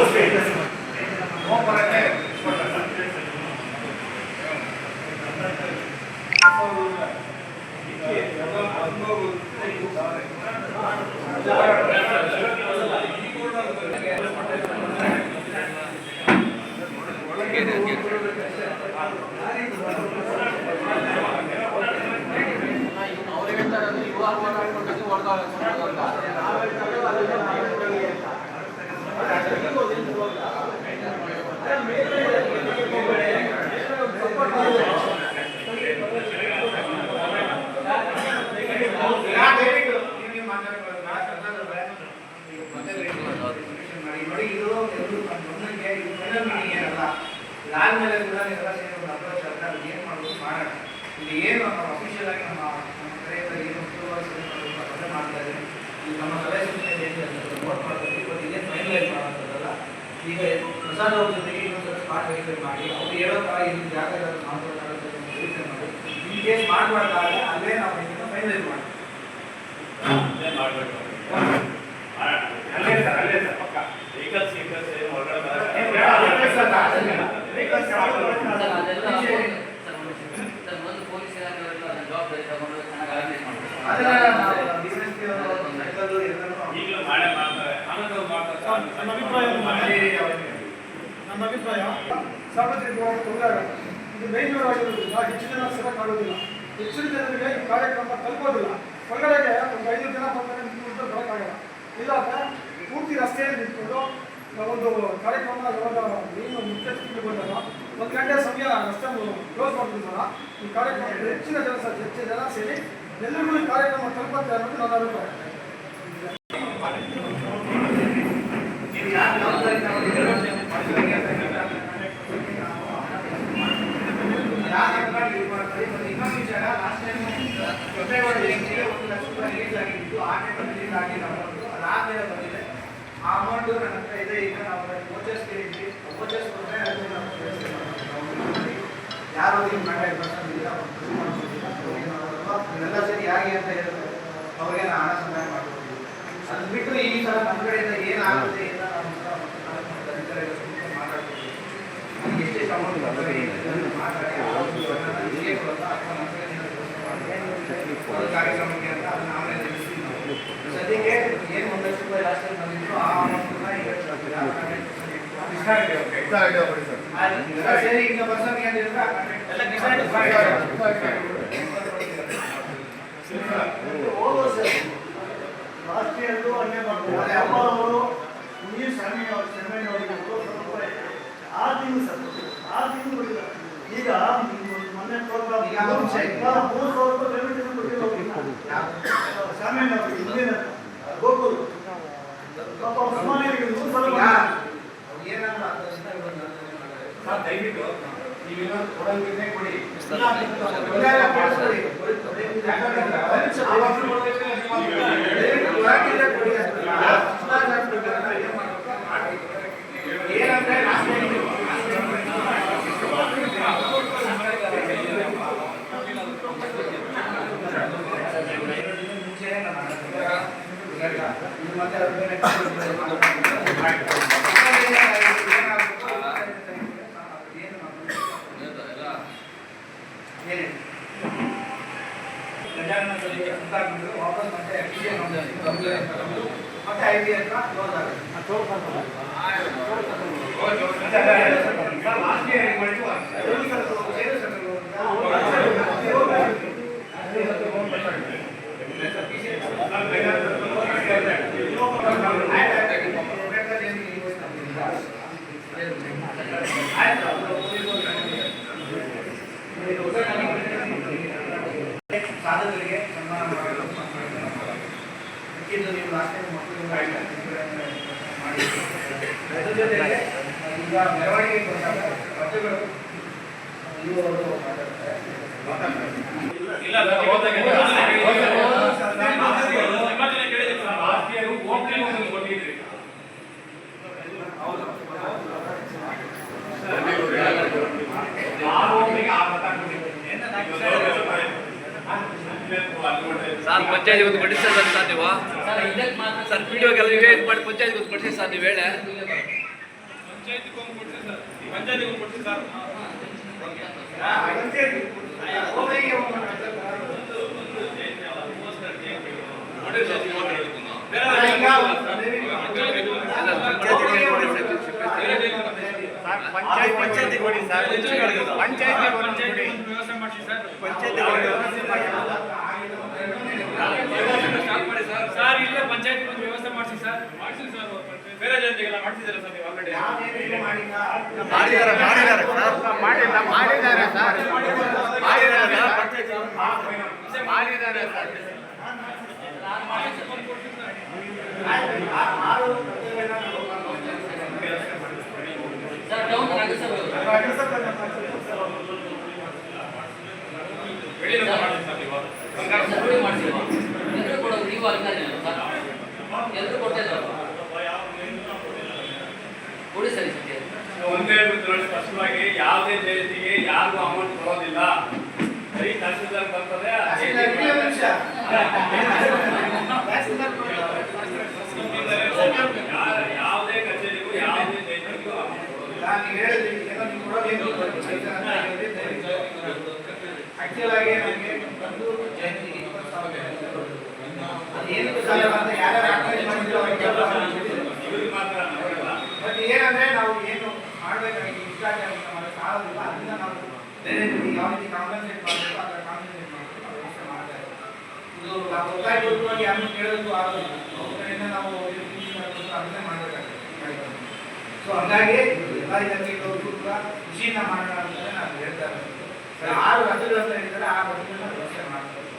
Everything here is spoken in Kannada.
ನೋಡಿ ಇದಾದ್ಮೇಲೆ ಕೂಡ ಎಲ್ಲ ಸೇರಿ ಒಂದು ಅಪ್ರೋಚ್ ಅಂತ ಏನು ಮಾಡೋದು ಮಾಡೋಣ. ಇಲ್ಲಿ ಏನು ನಮ್ಮ ಅಫಿಷಿಯಲ್ ಆಗಿ ನಮ್ಮ ನಮ್ಮ ಕಡೆಯಿಂದ ಏನು ಮಾಡ್ತಾ ಇದ್ದೀವಿ. ಈಗ ನಮ್ಮ ಸಲಹೆ ಸೂಚನೆ ಅಂತ ನೋಟ್ ಮಾಡ್ತೀವಿ ಬಟ್ ಇದೇನು ಫೈನಲೈಸ್ ಮಾಡೋಂಥದ್ದಲ್ಲ ಈಗ ಪ್ರಸಾದ್ ಅವ್ರ ಜೊತೆಗೆ ಇನ್ನೊಂದು ಸ್ಪಾಟ್ ವೆರಿಫೈ ಮಾಡಿ ಅವ್ರು ಹೇಳೋ ಥರ ಇನ್ನು ಜಾಗ ಮಾಡ್ಕೊಳ್ತಾರೆ ವೆರಿಫೈ ಮಾಡಿ ಇನ್ ಕೇಸ್ ಮಾಡಬಾರ್ದಾಗ ಅಲ್ಲೇ ನಾವು ಇದನ್ನು ಫೈನಲೈಸ್ ಮಾಡ್ತೀವಿ ಅಲ್ಲೇ ಸರ್ ಅಲ್ಲೇ ಸರ್ ಪಕ್ಕ. ವೆಹಿಕಲ್ಸ್ ವೆಹಿಕಲ್ಸ್ ಏನು ಹೊರಗಡೆ ಬರಲ್ಲ. ಏನ್ ಬೇಡ, ವೆಹಿಕಲ್ಸ್ ಅಲ್ಲ, ಅದನ್ನ. ವೆಹಿಕಲ್ಸ್ ಯಾವ್ದು ಬರುತ್ತೆ ಸರ್, ಅದು. ಅದೆಲ್ಲ ವಿಷಯ- ಸರ್, ಒಂದು ನಿಮಿಷ. ಸರ್, ಮೊದಲು ಪೊಲೀಸ್ ಇಲಾಖೆಯವರೆಲ್ಲ ಅದನ್ನ ಜವಾಬ್ದಾರಿ ತಗೊಂಡು ಚೆನ್ನಾಗಿ ಆರ್ಗನೈಸ್ ಮಾಡ್ಬೇಕು. ಅದನ್ನ ನಾವು business ಗೆ ಒಂದು ಮೆಡಿಕಲ್ ಎಲ್ಲನೂ ಈಗಲೂ ಮಾಡೇ ಮಾಡ್ತಾರೆ ಆನಂದ್ ಅವ್ರು ಮಾಡ್ತಾರೆ ನಮ್ಮ ಅಭಿಪ್ರಾಯ ಏನು ಮಾಡಿ ಅವ್ರಿಗೆ. ನಮ್ಮ ಅಭಿಪ್ರಾಯ? ಸಾರ್ವಜನಿಕವಾಗಿ ತೊಂದರೆ. ಆಗುತ್ತೆ ಇದು ಮೇನ್ ರೋಡ್ ಆಗಿರೋದ್ರಿಂದ ಹೆಚ್ಚು ಜನ ಸೇರಕ್ಕಾಗೋದಿಲ್ಲ ಹೆಚ್ಚಿನ ಜನರಿಗೆ ಈ ಕಾರ್ಯಕ್ರಮ ತಲುಪೋದಿಲ್ಲ. ಹೊರಗಡೆಗೆ ಒಂದು ಐದು ಜನ ಬಂದರೆ ನಿಂತ್ಕೊಂಡು ಬರೋಕ್ಕಾಗಲ್ಲ ಇಲ್ಲಾಂದ್ರೆ ಪೂರ್ತಿ ರಸ್ತೆಯಲ್ಲಿ ನಿಂತ್ಕೊಂಡು ಒಂದು ಕಾರ್ಯಕ್ರಮ ಯಾವಾಗ ಏನು ಮುಖ್ಯ ಬಂದಾಗ ಒಂದು ಗಂಟೆ ಸಮಯ ರಸ್ತೆ ಕ್ಲೋಸ್ ಮಾಡ್ತಿದ್ದಾರ ಈ ಕಾರ್ಯಕ್ರಮ ಹೆಚ್ಚಿನ ಜನ ಹೆಚ್ಚಿನ ಹೆಚ್ಚು ಜನ ಸೇರಿ ಎಲ್ಲರಿಗೂ ಈ ಕಾರ್ಯಕ್ರಮ ತಲುಪುತ್ತೆ ಅನ್ನೋದು ನನ್ನ ಅಭಿಪ್ರಾಯ. Time ಅಲ್ಲಿ ರಿಲೀಸ್ ಆಗಿಲ್ಲ amount. ಅದಾದ್ಮೇಲೆ ಬಂದಿದೆ. ಆ amount ನನ್ನ ಹತ್ರ ಇದೆ, ಈಗ ನಾವು vouchers ಕೇಳಿದ್ವಿ. vouchers ಕೊಟ್ರೆ ಅದನ್ನ ನಾವು ವ್ಯವಸ್ಥೆ ಮಾಡ್ತೀವಿ. ಯಾರು ನೀವು ಕಾಂಟ್ಯಾಕ್ಟ್ ಪರ್ಸನ್ ಇಲ್ಲ ಇದೆಲ್ಲ ಸರಿ ಯಾರಿಗೆ ಅಂತ ಹೇಳಿದ್ರೆ ಅವ್ರಿಗೆ ನಾನು ಹಣ ಸಹಾಯ ಮಾಡ್ಕೊಡ್ತೀವಿ ಅದು ಬಿಟ್ಟು ಈ ಸಲ ನಮ್ಮ ಕಡೆಯಿಂದ ಏನಾಗುತ್ತೆ ಇಲ್ಲ ನಮ್ಮ ಹತ್ರ ಮತ್ತೆ ಅಧಿಕಾರಿಗಳ ಜೊತೆ ಮಾತಾಡ್ತೀವಿ ನಮ್ಗೆ ಎಷ್ಟೆಷ್ಟು ಅಮೌಂಟ್ ಬರ್ತದೆ ಇದನ್ನ ಮಾತಾಡಿ ಆ ಒಂದು ಹಣನ ನಿಮಗೆ ಕೊಡೋದಾ ಅಥವಾ ನಮ್ಮ ಕಡೆಯಿಂದ ವ್ಯವಸ್ಥೆ ಮಾಡ್ತೀವಿ. ಒಂದು ಕಾರ್ಯಕ್ರಮಕ್ಕೆ ಅಂತ ಅದನ್ನ ನಾವೇ ತಿಳಿಸ್ತೀವಿ ನಾವು. ಸದ್ಯಕ್ಕೆ ಏನು ಒಂದು ಲಕ್ಷ ರೂಪಾಯಿ ಲಾಸ್ಟ್ ಟೈಮ್ ಬಂದಿತ್ತು ಆ ಅಮೌಂಟ್ನ ಈಗ ಎಲ್ಲ ಸೇರಿ ಈಗ ಪರ್ಸನ್ಗೆ ಅಂತ ಹೇಳಿದ್ರೆ ಆ contract ಎಲ್ಲ ಲಾಸ್ಟ್ ಇಯರ್ದು ಹಂಗೆ ಮಾಡ್ತಾರೆ. ಅವರು ಸ್ವಾಮಿ ಅವರು ಅವರಿಗೆ ಸಾವಿರ ರೂಪಾಯಿ ಆ ತಿಂಗಳು ಸರ್. ಆ ತಿಂಗಳು ಈಗ ಮೊನ್ನೆ ಪ್ರೋಗ್ರಾಮ್ ಈಗ ಅವ್ರು ಮೂರು ಸಾವಿರ ರೂಪಾಯಿ ಕೊಟ್ಟಿಲ್ಲ ಸ್ವಾಮಣ್ಣ ಅವರು ಗೋಕುಲ್. ಪಾಪ ಉಸ್ಮಾನಿಯರಿಗೆ ಮೂರು ಸಾವಿರ ಈಗ ರೂಪಾಯಿ ಏನಾದ್ರು ಹತ್ತು ವರ್ಷ ಬಂದು ಸರ್ ದಯವಿಟ್ಟು ನೀವು ಇನ್ನೊಂದು ಕೊಡೋದಿದ್ರೆ ಕೊಡಿ ಇಲ್ಲ, ಕೊಡಿಸ್ಕೊಡಿ. ಗಜಾನನ ಸಲಿಗೆ ಸುತ್ತಾಗ್ಬಿಟ್ಟು ವಾಪಸ್ ಮತ್ತೆ FCA ನೋಂದಣಿ ಕಂಪ್ಲೇಂಟ್ ತಗೊಂಡು ಮತ್ತೆ ಐ ಟಿ ಹತ್ರ ಕ್ಲೋಸ್ ಆಗುತ್ತೆ ಲಾಸ್ಟ್ ಇಯರ್ ಹೆಂಗ್ ಮಾಡಿದ್ವು ಸರ್ ಪಂಚಾಯತ್ ಒಂದು ಬಡಿಸ್ತಾರೆ ಸರ್ ನೀವು? ಸರ್, ಇದು ಮಾಡಿ ಪಂಚಾಯತ್ ಒಂದು ಬಡಿಸಿ ಸರ್ ನೀವು ಪಂಚಾಯತಿಗೆ ಹೋಗಿ ಕೊಡ್ತೀವಿ ಸರ್ ಪಂಚಾಯತಿಗೆ ಹೋಗಿ ಕೊಡ್ತೀವಿ ಸರ್ ಹಾ, ಅಗತ್ಯ ಇದೆ. ಹೋಗಿ ಅವ್ನು ಮಾಡ್ತಾರೆ. ನೋಡಿ ಸರ್ ಮೂವತ್ತೆರಡು. ಬೇರೆ ಹಾ, ಈಗ ಪಂಚಾಯತಿಗೆ ಹೋಗಿ ಪಂಚಾಯತಿ ಕೊಡಿ ಸರ್ ಪಂಚಾಯತಿ ವ್ಯವಸ್ಥೆ ಮಾಡಿಸಿ ಮಾಡಿದ್ದಾರೆ ಮಾಡಿದ್ದಾರೆ ಮಾಡಿಲ್ಲ ಮಾಡಿದ್ದಾರೆ ಸರ್. ಮಾಡಿದ್ದಾರೆ ಸರ್. ಮಾಡಿದ್ದಾರೆ ಸರ್. ಸರ್ ನಗರಸಭೆ ಬೆಳಿಗ್ಗೆ ಮಾಡಿ ಸರ್ ನೀವು ಸರ್ವೆ ಮಾಡಿಸಿಲ್ವಾ ಎಲ್ಲರೂ ಕೊಡೋದು ನೀವು ಅಧಿಕಾರಿ ಸರ್ ಎಲ್ಲರೂ ಕೊಡ್ತಾ ಇದ್ದಾರೆ ಕೊಡಿ ಸರಿ ಸತ್ಯ ಹೇಳ್ಬಿಟ್ಟು ಸ್ಪಷ್ಟವಾಗಿ ಯಾವುದೇ ದೇಶಿಗೆ ಯಾರಿಗೂ ಅಮೌಂಟ್ ಕೊಡೋದಿಲ್ಲ. ಬರೀ ತಹಸೀಲ್ದಾರ್ ಬರ್ತದೆ ಯಾವುದೇ ಕಚೇರಿಗೂ ಯಾವುದೇ ಜಯಂತಿಗೂ ಅಮೌಂಟ್ ದಯವಿಟ್ಟು ಆಗಿ ನನಗೆ ಬಂದು ಜಯಂತಿಗೆ ಇಪ್ಪತ್ತು ಸಾವಿರ. ಯಾರ್ಯಾರು ಮಾಡಬೇಕಾಗಿ ಭ್ರಷ್ಟಾಚಾರ ಮಾಡಕ್ಕೆ ಆಗೋದಿಲ್ಲ ಅದನ್ನ ನಾವು ಬೇರೆ ಯಾವ ರೀತಿ ಕಾಂಪನ್ಸೇಟ್ ಮಾಡಬೇಕು ಅದರ ಕಾಂಪನ್ಸೇಟ್ ಮಾಡಬೇಕು ಮಾಡ್ತಾ ಇದು ಕೇಳೋದಕ್ಕೂ ಆಗೋದಿಲ್ಲ. ಅವ್ರ ಕಡೆಯಿಂದ ನಾವು ಅದನ್ನೇ ಮಾಡಬೇಕಾಗ್ತದೆ ಸೊ ಹಂಗಾಗಿ ಎಲ್ಲ ಇಲಾಖೆಗಳು ಕೂಡ ಮಾಡೋಣ ಅಂತಲೇ ನಾನು ಹೇಳ್ತಾ ಇರೋದು. ಆರು ರಜೆಗಳು ಅಂತ ಹೇಳಿದರೆ ಆ ರಜೆಗಳನ್ನ ವ್ಯವಸ್ಥೆ ಮಾಡ್ತಾರೆ.